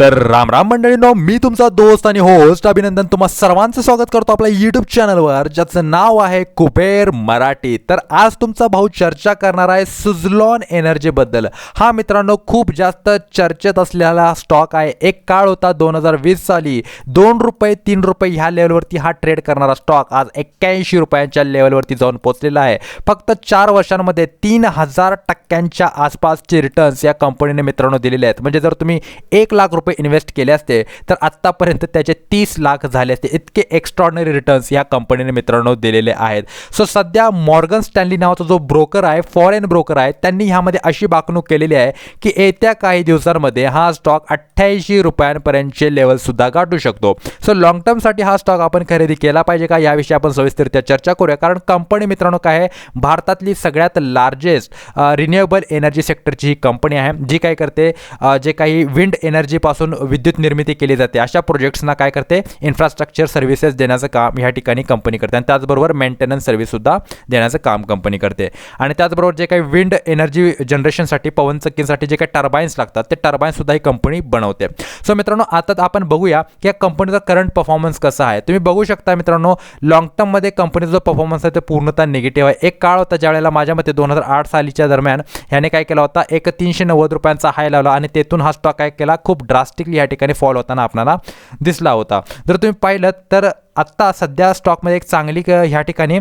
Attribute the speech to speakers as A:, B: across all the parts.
A: तर राम राम मंडळींनो मी तुमचा दोस्त आणि होस्ट अभिनंदन. तुम्हा सर्वांचं स्वागत करतो आपल्या युट्यूब चॅनलवर ज्याचं नाव आहे कुबेर मराठी. तर आज तुमचा भाऊ चर्चा करणार आहे सुझलॉन एनर्जीबद्दल हा मित्रांनो खूप जास्त चर्चेत असलेला स्टॉक आहे. एक काळ होता दोन हजार वीस साली. दोन रुपये तीन रुपये ह्या लेवलवरती हा ट्रेड करणारा स्टॉक आज एक्क्याऐंशी रुपयांच्या लेवलवरती जाऊन पोचलेला आहे. फक्त चार वर्षांमध्ये तीन हजार टक्क्यांच्या आसपासचे रिटर्न्स या कंपनीने मित्रांनो दिलेले आहेत. म्हणजे जर तुम्ही एक लाख रुपये इन्व्हेस्ट केले असते तर आत्तापर्यंत त्याचे तीस लाख झाले असते. इतके एक्स्ट्रॉर्डनरी रिटर्न्स या कंपनीने मित्रांनो दिलेले आहेत. सो सध्या मॉर्गन स्टॅनली नावाचा जो ब्रोकर आहे फॉरेन ब्रोकर आहे त्यांनी ह्यामध्ये अशी बाकणूक केलेली आहे की येत्या काही दिवसांमध्ये हा स्टॉक अठ्ठ्याऐंशी रुपयांपर्यंतचे लेवलसुद्धा गाठू शकतो. सो लॉंग टर्मसाठी हा स्टॉक आपण खरेदी केला पाहिजे का? याविषयी आपण सविस्तरित्या चर्चा करूया. कारण कंपनी मित्रांनो काय आहे? भारतातली सगळ्यात लार्जेस्ट रिन्युएबल एनर्जी सेक्टरची ही कंपनी आहे. जी काय करते? जे काही विंड एनर्जीपासून विद्युत निर्मिती केली जाते. अशा प्रोजेक्ट्सना काय करते? इन्फ्रास्ट्रक्चर सर्व्हिसेस देण्याचं काम ह्या ठिकाणी कंपनी करते. आणि त्याचबरोबर मेंटेनन्स सर्व्हिससुद्धा देण्याचं काम कंपनी करते. आणि त्याचबरोबर जे काही विंड एनर्जी जनरेशनसाठी पवनचक्कीसाठी जे काही टर्बाईन्स लागतात ते टर्बाईन्ससुद्धा ही कंपनी बनवते. सो मित्रांनो आता आपण बघूया की या कंपनीचा करंट परफॉर्मन्स कसा आहे. तुम्ही बघू शकता मित्रांनो लॉंग टर्ममध्ये कंपनीचा जो परफॉर्मन्स आहे ते पूर्णतः निगेटिव्ह आहे. एक काळ होता ज्यावेळेला माझ्या मते दोन हजार आठ सालीच्या दरम्यान ह्याने काय केला होता? एक तीनशे नव्वद रुपयांचा हाय लावला आणि तेथून हा स्टॉक काय केला? खूप ड्रास्टिकली या ठिकाणी फॉल होताना आपल्याला दिसला होता. जर तुम्ही पाहिलं तर आत्ता सध्या स्टॉकमध्ये एक चांगली क- ह्या ठिकाणी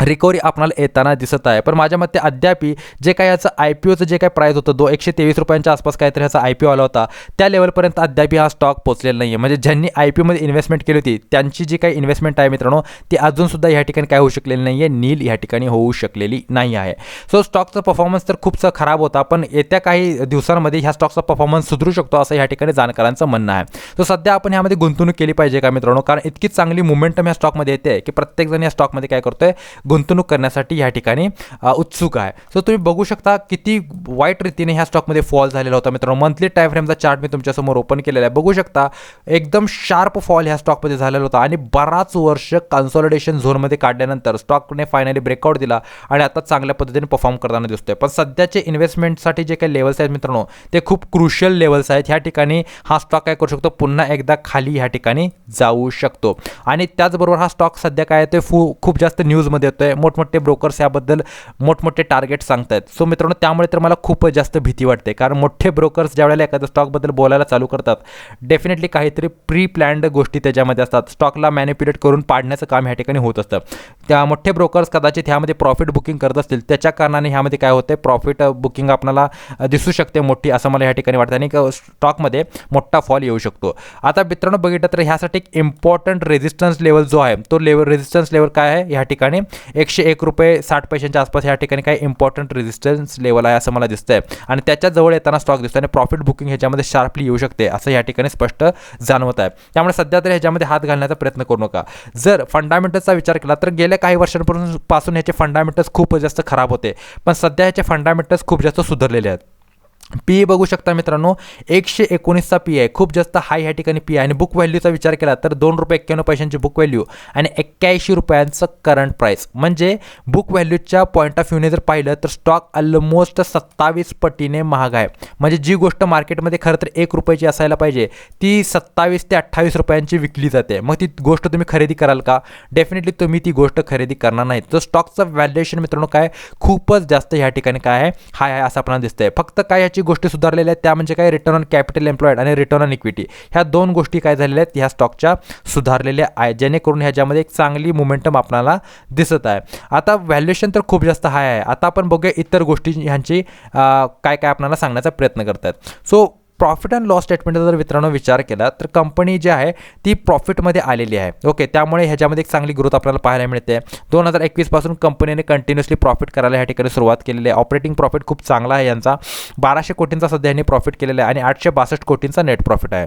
A: रिकव्हरी आपल्याला येताना दिसत आहे. पण माझ्या मते अद्यापी जे काही याचं आय पी ओचं जे काही प्राईस होतं दो एकशे तेवीस रुपयांच्या आसपास काहीतरी ह्याचा आय पी ओ आला होता त्या लेवलपर्यंत अद्यापी हा स्टॉक पोचलेला नाही आहे म्हणजे ज्यांनी आय पी ओमध्ये इन्व्हेस्टमेंट केली होती त्यांची जी काही इन्व्हेस्टमेंट आहे मित्रांनो ती अजूनसुद्धा ह्या ठिकाणी काय होऊ शकलेली नाही आहे नील ह्या ठिकाणी होऊ शकलेली नाही आहे. सो स्टॉकचा परफॉर्मन्स तर खूपच खराब होता पण येत्या काही दिवसांमध्ये ह्या स्टॉकचा परफॉर्मन्स सुधरू शकतो असं ह्या ठिकाणी जाणकारांचं म्हणणं आहे. सो सध्या आपण ह्यामध्ये गुंतवणूक केली पाहिजे का मित्रांनो? कारण इतकी चांगली मुवमेंटम या स्टॉकमध्ये येते की प्रत्येकजण या स्टॉकमध्ये काय करतोय? गुंतवणूक करण्यासाठी ह्या ठिकाणी उत्सुक आहे. सो तुम्ही बघू शकता किती वाईट रीतीने ह्या स्टॉकमध्ये फॉल झालेला होता मित्रांनो. मंथली टाईम फ्रेमचा चार्ट मी तुमच्यासमोर ओपन केलेला आहे. बघू शकता एकदम शार्प फॉल ह्या स्टॉकमध्ये झालेला होता आणि बराच वर्ष कन्सॉलिडेशन झोनमध्ये काढल्यानंतर स्टॉकने फायनली ब्रेकआउट दिला आणि आता चांगल्या पद्धतीने परफॉर्म करताना दिसतोय. पण सध्याचे इन्व्हेस्टमेंटसाठी जे काही लेवल्स आहेत मित्रांनो ते खूप क्रुशियल लेवल्स आहेत. ह्या ठिकाणी हा स्टॉक काय करू शकतो? पुन्हा एकदा खाली ह्या ठिकाणी जाऊ शकतो. आणि त्याचबरोबर हा स्टॉक सध्या काय आहे? ते फू खूप जास्त न्यूजमध्ये आहे मोठमोठे ब्रोकर्स याबद्दल मोठमोठे टार्गेट सांगतायत. सो मित्रांनो त्यामुळे तर मला खूप जास्त भीती वाटते. कारण मोठे ब्रोकर्स ज्यावेळेला एखाद्या स्टॉकबद्दल बोलायला चालू करतात डेफिनेटली काहीतरी प्री प्लॅन्ड गोष्टी त्याच्यामध्ये असतात. स्टॉकला मॅनिप्युलेट करून पाडण्याचं काम ह्या ठिकाणी होत असतं. त्या मोठे ब्रोकर्स कदाचित ह्यामध्ये प्रॉफिट बुकिंग करत असतील. त्याच्या कारणाने ह्यामध्ये काय होते प्रॉफिट बुकिंग आपल्याला दिसू शकते मोठी असं मला ह्या ठिकाणी वाटतं. आणि स्टॉकमध्ये मोठा फॉल येऊ शकतो. आता मित्रांनो बघितलं तर ह्यासाठी एक इम्पॉर्टंट रेजिस्टन्स लेवल जो आहे तो लेवल रेजिस्टन्स लेवल काय आहे? ह्या ठिकाणी एकशे एक रुपये साठ पैशांच्या आसपास ह्या ठिकाणी काही इम्पॉर्टंट रेजिस्टन्स लेवल आहे असं मला दिसतंय. आणि त्याच्याजवळ येताना स्टॉक दिसतो आणि प्रॉफिट बुकिंग ह्याच्यामध्ये शार्पली येऊ शकते असं या ठिकाणी स्पष्ट जाणवत आहे. त्यामुळे सध्या तरी ह्याच्यामध्ये हात घालण्याचा प्रयत्न करू नका. जर फंडामेंटल्सचा विचार केला तर गेल्या काही वर्षांपासून पासून ह्याचे फंडामेंटल्स खूप जास्त खराब होते. पण सध्या ह्याचे फंडामेंटल्स खूप जास्त सुधारलेले आहेत. पी बघू शकता मित्रांनो एकशे एकोणीसचा पी आहे. खूप जास्त हाय ह्या ठिकाणी पी आहे. आणि बुक व्हॅल्यूचा विचार केला तर दोन रुपये एक्क्याण्णव पैशांची बुक व्हॅल्यू आणि एक्क्याऐंशी रुपयांचं करंट प्राईस म्हणजे बुक व्हॅल्यूच्या पॉईंट ऑफ व्ह्यूने जर पाहिलं तर स्टॉक ऑलमोस्ट सत्तावीस पटीने महाग आहे. म्हणजे जी गोष्ट मार्केटमध्ये खरं तर एक रुपयाची असायला पाहिजे ती सत्तावीस ते अठ्ठावीस रुपयांची विकली जाते. मग ती गोष्ट तुम्ही खरेदी कराल का? डेफिनेटली तुम्ही ती गोष्ट खरेदी करणार नाही तर स्टॉकचं व्हॅल्युएशन मित्रांनो काय? खूपच जास्त ह्या ठिकाणी काय आहे? हाय आहे असं आपल्याला दिसतंय. फक्त काय ह्याची गोष्टी सुधारलेल्या आहेत. त्या म्हणजे काय? रिटर्न ऑन कॅपिटल एम्प्लॉईड आणि रिटर्न ऑन इक्विटी ह्या दोन गोष्टी काय झालेल्या आहेत? ह्या स्टॉकच्या सुधारलेल्या आहेत. जेणेकरून ह्याच्यामध्ये एक चांगली मोमेंटम आपल्याला दिसत आहे. आता व्हॅल्युएशन तर खूप जास्त हाय आहे. आता आपण बघूया इतर गोष्टी ह्यांची काय काय आपल्याला सांगण्याचा प्रयत्न करतात सो प्रॉफिट अँड लॉस स्टेटमेंटचा जर मित्रांनो विचार केला तर कंपनी जी आहे ती प्रॉफिटमध्ये आलेली आहे. ओके त्यामुळे ह्याच्यामध्ये एक चांगली ग्रोथ आपल्याला पाहायला मिळते. दोन हजार एकवीसपासून कंपनीने कंटिन्युअसली प्रॉफिट करायला ह्या ठिकाणी सुरुवात केलेली आहे. ऑपरेटिंग प्रॉफिट खूप चांगला आहे यांचा. बाराशे कोटींचा सध्या यांनी प्रॉफिट केलेला आहे आणि आठशे बासष्ट कोटींचा नेट प्रॉफिट आहे.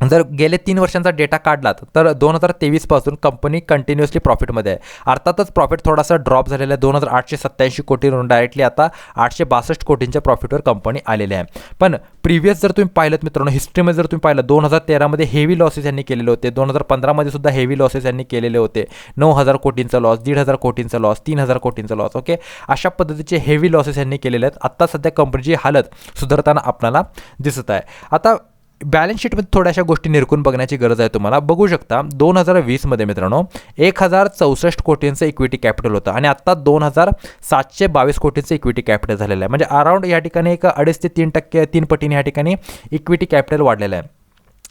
A: जर गेले तीन वर्षांचा डेटा काढलात तर दोन हजार तेवीसपासून कंपनी कंटिन्युअसली प्रॉफिटमध्ये आहे. अर्थातच प्रॉफिट थोडासा ड्रॉप झालेला आहे. दोन हजार आठशे सत्त्याऐंशी कोटीवरून डायरेक्टली आता आठशे बासष्ट कोटींच्या प्रॉफिटवर कंपनी आलेली आहे. पण प्रिव्हियस जर तुम्ही पाहिलं मित्रांनो हिस्ट्रीमध्ये जर तुम्ही पाहिलं दोन हजार तेरामध्ये हेवी लॉसेस यांनी केलेले होते. दोन हजार पंधरामध्ये सुद्धा हेवी लॉसेस यांनी केलेले होते. नऊ हजार कोटींचा लॉस दीड हजार कोटींचा लॉस तीन हजार कोटींचा लॉस ओके अशा पद्धतीचे हेवी लॉसेस यांनी केलेले आहेत. आत्ता सध्या कंपनीची हालत सुधारताना आपल्याला दिसत आहे. आता बॅलन्स शीटमध्ये थोड्याशा गोष्टी निरकून बघण्याची गरज आहे तुम्हाला. बघू शकता दोन हजार वीसमध्ये मित्रांनो एक हजार चौसष्ट कोटींचं इक्विटी कॅपिटल होतं आणि आत्ता दोन हजार सातशे बावीस कोटींचं इक्विटी कॅपिटल झालेलं आहे. म्हणजे अराउंड या ठिकाणी एक अडीच ते तीन टक्के तीन पटीने या ठिकाणी इक्विटी कॅपिटल वाढलेलं आहे.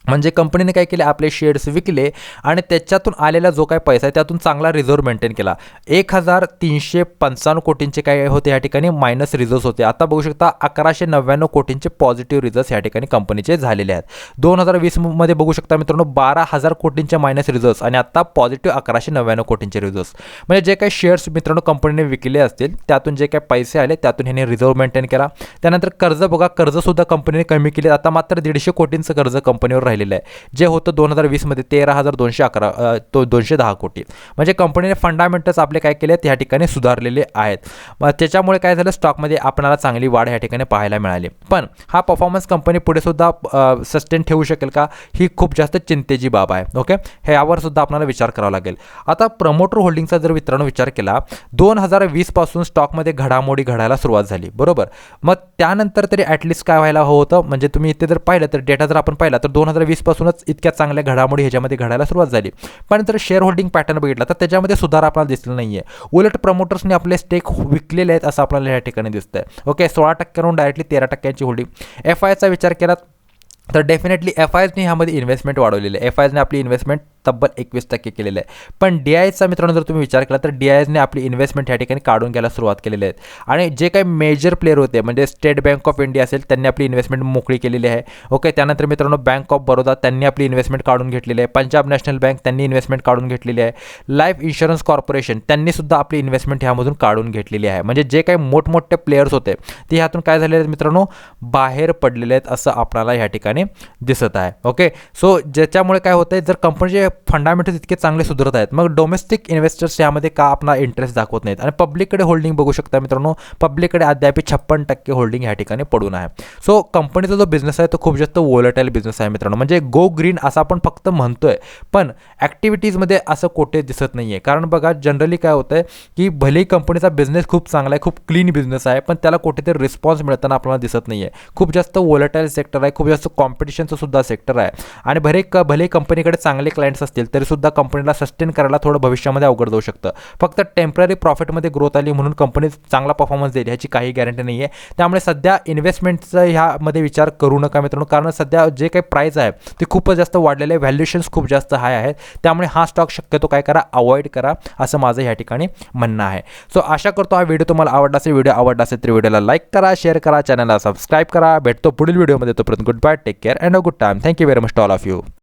A: म्हणजे कंपनीने काय केले आपले शेअर्स विकले आणि त्याच्यातून आलेला जो काय पैसा आहे त्यातून चांगला रिझर्व्ह मेंटेन केला. एक हजार तीनशे पंचावन्न कोटींचे काय होते या ठिकाणी? मायनस रिझर्व्स होते. आता बघू शकता अकराशे नव्याण्णव कोटींचे पॉझिटिव्ह रिझर्व्स या ठिकाणी कंपनीचे झालेले आहेत. दोन हजार वीसमध्ये बघू शकता मित्रांनो बारा हजार कोटींचे मायनस रिझर्व्स आणि आता पॉझिटिव्ह अकराशे नव्याण्णव कोटींचे रिझर्व्स म्हणजे जे काही शेअर्स मित्रांनो कंपनीने विकले असतील त्यातून जे काही पैसे आले त्यातून ह्याने रिझर्व्ह मेंटेन केला. त्यानंतर कर्ज बघा कर्जसुद्धा कंपनीने कमी केले. आता मात्र दीडशे कोटींचं कर्ज कंपनीवर राहिलेलं आहे. जे होतं दोन हजार वीसमध्ये तेरा हजार दोनशे अकरा तो दोनशे दहा कोटी. म्हणजे कंपनीने फंडामेंटल्स आपले काय केले त्या ठिकाणी सुधारलेले आहेत. मग त्याच्यामुळे काय झालं स्टॉकमध्ये आपल्याला चांगली वाढ या ठिकाणी पाहायला मिळाली. पण हा परफॉर्मन्स कंपनी पुढे सुद्धा सस्टेन ठेवू शकेल का ही खूप जास्त चिंतेची बाब आहे. ओके हे यावर सुद्धा आपल्याला विचार करावा लागेल. आता प्रमोटर होल्डिंगचा जर मित्रांनो विचार केला दोन हजार वीसपासून स्टॉकमध्ये घडामोडी घडायला सुरुवात झाली. बरोबर? मग त्यानंतर तरी ॲटलिस्ट काय व्हायला हवं होतं? म्हणजे तुम्ही इथे जर पाहिलं तर डेटा जर आपण पाहिला तर दोन हजार वीसपासूनच इतक्या चांगल्या घडामोडी ह्याच्यामध्ये घडायला सुरुवात झाली. पण जर शेअर होल्डिंग पॅटर्न बघितला तर त्याच्यामध्ये सुधार आपल्याला दिसला नाही आहे उलट प्रमोटर्सने आपले स्टेक विकलेले आहेत असं आपल्याला या ठिकाणी दिसतंय. ओके सोळा टक्क्यावरून डायरेक्टली तेरा टक्क्यांची होल्डिंग एफ आयचा विचार केला तर डेफिनेटली एफ आयजने ह्यामध्ये इन्व्हेस्टमेंट वाढवलेली आहे. एफ आयजने आपली इन्व्हेस्टमेंट तब्बल एकवीस टक्के केलेलं आहे पण डी आयचा मित्रांनो जर तुम्ही विचार केला तर डी आयजने आपली इन्व्हेस्टमेंट ह्या ठिकाणी काढून घ्यायला सुरुवात केलेली आहे. आणि जे काही मेजर प्लेअर होते म्हणजे स्टेट बँक ऑफ इंडिया असेल त्यांनी आपली इन्व्हेस्टमेंट मोकळी केलेली आहे. ओके त्यानंतर मित्रांनो बँक ऑफ बरोदा त्यांनी आपली इन्व्हेस्टमेंट काढून घेतलेली आहे. पंजाब नॅशनल बँक त्यांनी इन्व्हेस्टमेंट काढून घेतलेली आहे. लाईफ इन्शुरन्स कॉर्पोरेशन त्यांनी सुद्धा आपली इन्व्हेस्टमेंट ह्यामधून काढून घेतलेली आहे. म्हणजे जे काही मोठमोठे प्लेयर्स होते ते ह्यातून काय झालेले आहेत मित्रांनो बाहेर पडलेले आहेत असं आपल्याला ह्या ठिकाणी दिसत आहे. ओके सो ज्याच्यामुळे काय होतं आहे जर कंपनीचे फंडामेंटल्स इतके चांगले सुधारत आहेत. मग डोमेस्टिक इन्व्हेस्टर्स यामध्ये का आपला इंटरेस्ट दाखवत नाहीत? आणि पब्लिककडे होल्डिंग बघू शकता मित्रांनो पब्लिककडे अद्याप छप्पन टक्के होल्डिंग ह्या ठिकाणी पडून आहे. सो कंपनीचा जो बिझनेस आहे तो खूप जास्त वोलटाईल बिझनेस आहे मित्रांनो. म्हणजे गो ग्रीन असं आपण फक्त म्हणतोय. पण ॲक्टिव्हिटीजमध्ये असं कोठे दिसत नाही आहे कारण बघा जनरली काय होतं आहे की भलेही कंपनीचा बिझनेस खूप चांगला आहे खूप क्लीन बिझनेस आहे पण त्याला कुठेतरी रिस्पॉन्स मिळताना आपल्याला दिसत नाही आहे खूप जास्त वोलटाईल सेक्टर आहे खूप जास्त कॉम्पिटिशनचं सुद्धा सेक्टर आहे. आणि भले क भले कंपनीकडे चांगले क्लायंट्स असतील तरीसुद्धा कंपनीला सस्टेन करायला थोडं भविष्यामध्ये अवघड जाऊ शकतं. फक्त टेंपररी प्रॉफिटमध्ये ग्रोथ आली म्हणून कंपनी चांगला परफॉर्मन्स देईल ह्याची काही गॅरंटी नाही आहे त्यामुळे सध्या इन्व्हेस्टमेंटचा ह्यामध्ये विचार करू नका मित्रांनो कारण सध्या जे काही प्राईस आहे ते खूपच जास्त वाढलेले आहे. व्हॅल्युएशन्स खूप जास्त हाय आहेत. त्यामुळे हा स्टॉक शक्यतो काय करा अवॉइड करा असं माझं ह्या ठिकाणी म्हणणं आहे. सो आशा करतो हा व्हिडिओ तुम्हाला आवडला असेल. व्हिडिओ आवडला असेल तर व्हिडिओला लाईक करा शेअर करा चॅनलला सबस्क्राईब करा. भेटतो पुढील व्हिडिओमध्ये तोपर्यंत goodbye take care and a good time thank you very much all of you